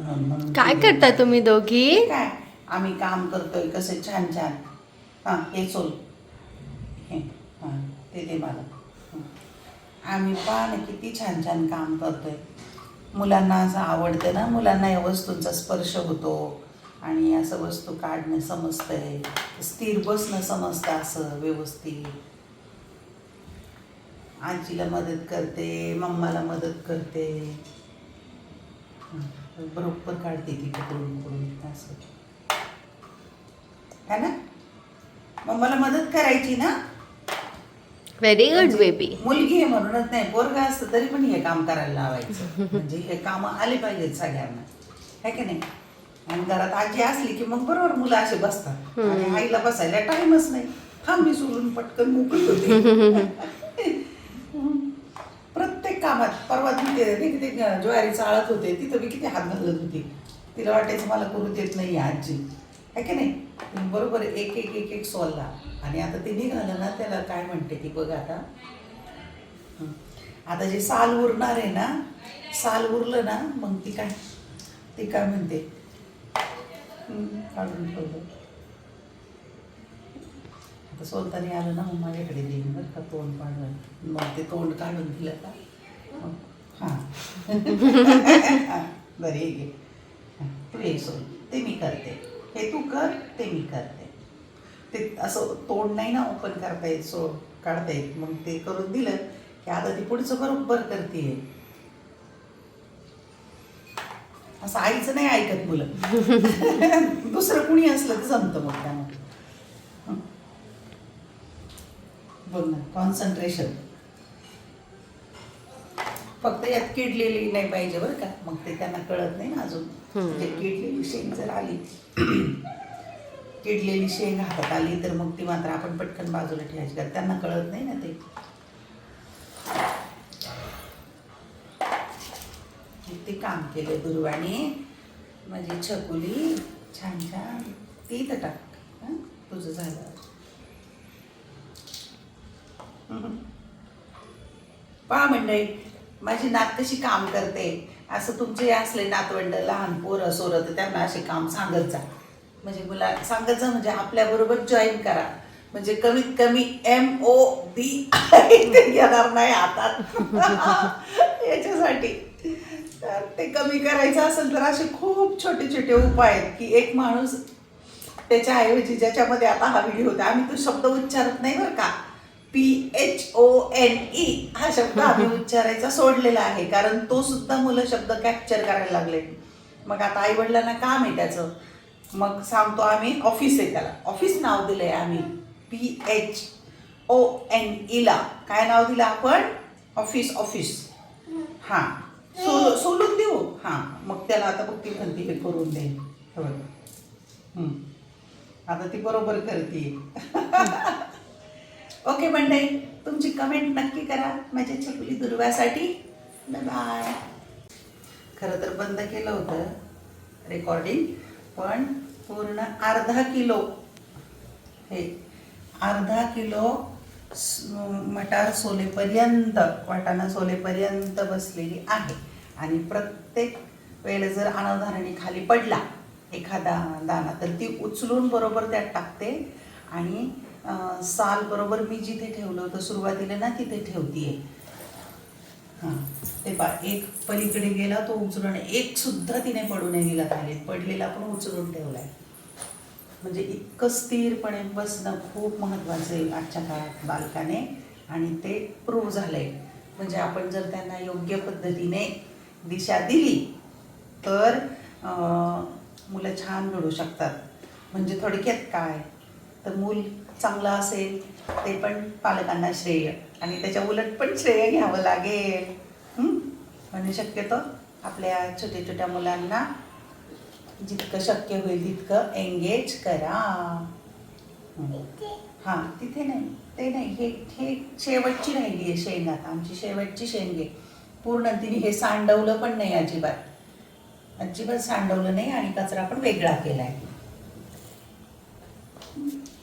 काय करता तुम्ही दोघी? काय? आम्ही काम करतोय कसे? छान छान. हां हे सोल हे हां ते दे मला. हं. आम्ही पहा ना किती छान छान काम करतोय. मुलांना असं आवडतं ना मुलांना या वस्तूंचा स्पर्श होतो. आणि असं वस्तू काढणं समजतंय. स्थिर बसणं समजतं असं व्यवस्थित. आजीला मदत करते मम्माला मदत करते. हं. बरोबर काढते ती पकडून पकडून असं है ना? मम्माला मदत करायची ना? व्हेरी गुड बेबी मुलगी आहे म्हणूनच नाही पोरगा असतं तरी पण हे काम करायला लावायचं. म्हणजे हे काम आले पाहिजेत सगळ्यांना. है की नाही? आणि घरात आजी असली की मग बरोबर मुलं असे बसतात. आणि आईला बसायला टाइमच नाही. थांब सोडून पटकन मोकळी होते प्रत्येक कामात परवा किती ज्वारी चाळत होते तिथं मी किती हात घालत होती. तिला वाटायचं मला करू देत नाही आजी. है की नाही? बरोबर एक एक एक एक सोलला. आणि आता ते निघालं ना त्याला काय म्हणते ती बघ आता. आता जे साल उरणार आहे ना साल उरलं ना मग ती काय? ती काय म्हणते? काढून ठेवलं. आता सोलताना आलं ना मग माझ्याकडे देईन बरं का तोंड काढून. मग ते तोंड काढून दिलं का? बरे हे घे तू हे सोड. ते मी करते. हे तू कर ते मी करते. ते असं तोंड नाही ना ओपन करता येत सो काढता येत. मग ते करून दिलं की आता ती पुढचं बरोबर करते असं आईचं नाही ऐकत मुलं. दुसरं कुणी असलं तर जमतं मग त्यामुळे. बोल ना कॉन्सन्ट्रेशन फक्त यात किडलेली नाही पाहिजे बरं का. मग ते त्यांना कळत नाही ना अजून. म्हणजे किडलेली शेंग जर आली किडलेली शेंग हातात आली तर मग ती मात्र आपण पटकन बाजूला ठेवायची. कारण त्यांना कळत नाही ना ते. किती काम केलं दुर्वाणी माझी छकुली छान छान. ती इथं टाक? तुझं झालं. पहा मंडळी माझी नात कशी काम करते. असं तुमचे असले नातवंड लहान पोरं सोरं तर त्यांना असे काम सांगत जा. म्हणजे मुला सांगत जा म्हणजे आपल्याबरोबर जॉईन करा. म्हणजे कमीत कमी एम ओ बी घेणार नाही हातात. याच्यासाठी. तर ते कमी करायचं असेल तर असे खूप छोटे छोटे उपाय आहेत की एक माणूस त्याच्याऐवजी ज्याच्यामध्ये आता हा व्हिडिओ होता आम्ही तो शब्द उच्चारत नाही बरं का. P H O N E हा शब्द आम्ही उच्चारायचा सोडलेला आहे. कारण तो सुद्धा मुलं शब्द कॅप्चर करायला लागले मग आता आई वडिलांना काम आहे त्याचं. मग सांगतो आम्ही ऑफिस आहे त्याला. ऑफिस नाव दिलंय आम्ही. पी एच ओ एन ईला काय नाव दिलं आपण? ऑफिस ऑफिस हां. सोल सोलून देऊ? हां. मग त्याला आता बघ ती म्हणते हे करून दे आता ती बरोबर करते ओके मंडळी तुमची कमेंट नक्की करा. माझ्या छकुली दुर्वासाठी. बाय खरं तर बंद केलं होतं रेकॉर्डिंग पण पूर्ण अर्धा किलो. हे अर्धा किलो मटार सोलेपर्यंत वाटाणा सोलेपर्यंत बसलेली आहे. आणि प्रत्येक वेळेस जर अनावधानाने खाली पडला एखादा दाना तर ती उचलून बरोबर त्यात टाकते आणि साल बरोबर मी जिथे ठेवलं होतं सुरुवातीला ना तिथे ठेवतीये. हां. ते पा एक पलीकडे गेला तो उचलून एक सुद्धा तिने पडू नाही दिला खाली. पडलेला पण उचलून ठेवला आहे म्हणजे इतकं स्थिरपणे बसणं खूप महत्त्वाचं आहे आजच्या काळात बालकाने. आणि ते प्रूव्ह झालंय. म्हणजे आपण जर त्यांना योग्य पद्धतीने दिशा दिली तर मुलं छान घडू शकतात. म्हणजे थोडक्यात काय? तर मूल चांगलं असेल ते पण पालकांना श्रेय. आणि त्याच्या उलट पण श्रेय घ्यावं लागेल. म्हणजे शक्यतो आपल्या छोट्या छोट्या मुलांना जितकं शक्य होईल तितकं एंगेज करा. हां तिथे नाही. ते नाही. हे हे शेवटची राहिली आहे शेंग आता. आमची शेवटची शेंग पूर्ण तिने हे सांडवलं पण नाही अजिबात. अजिबात सांडवलं नाही आणि कचरा पण वेगळा केला आहे Thank you.